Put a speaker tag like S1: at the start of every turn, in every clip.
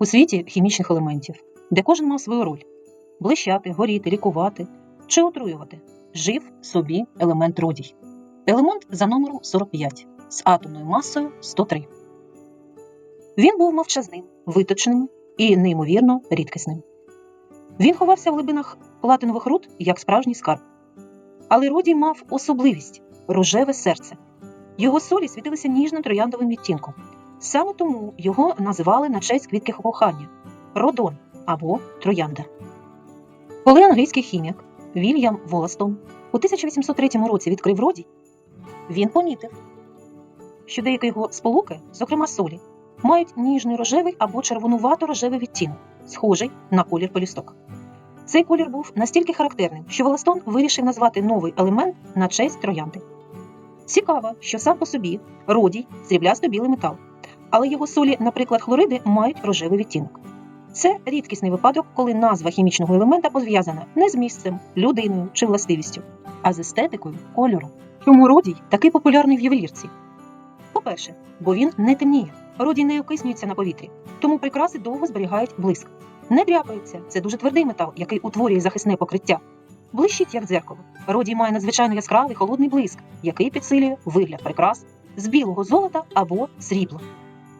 S1: У світі хімічних елементів, де кожен мав свою роль блищати, горіти, лікувати чи отруювати, жив собі елемент родій. Елемент за номером 45 з атомною масою 103. Він був мовчазним, виточним і неймовірно рідкісним. Він ховався в глибинах платинових руд як справжній скарб. Але родій мав особливість рожеве серце. Його солі світилися ніжним трояндовим відтінком. Саме тому його називали на честь квітки кохання родон або троянда. Коли англійський хімік Вільям Воластон у 1803 році відкрив родій, він помітив, що деякі його сполуки, зокрема солі, мають ніжний рожевий або червонувато-рожевий відтінок, схожий на колір пелюсток. Цей колір був настільки характерним, що Воластон вирішив назвати новий елемент на честь троянди. Цікаво, що сам по собі родій сріблясто-білий метал, але його солі, наприклад, хлориди, мають рожевий відтінок. Це рідкісний випадок, коли назва хімічного елемента пов'язана не з місцем, людиною чи властивістю, а з естетикою кольору. Чому родій такий популярний в ювелірці? По-перше, бо він не темніє, родій не окиснюється на повітрі, тому прикраси довго зберігають блиск. Не дряпається, це дуже твердий метал, який утворює захисне покриття. Блищить, як дзеркало. Родій має надзвичайно яскравий холодний блиск, який підсилює вигляд прикрас з білого золота або срібла.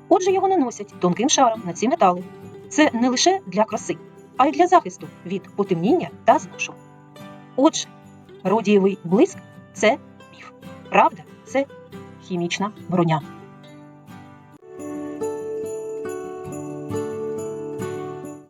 S1: Отже, його наносять тонким шаром на ці метали. Це не лише для краси, а й для захисту від потемніння та зношу. Отже, родієвий блиск це міф. Правда це хімічна броня.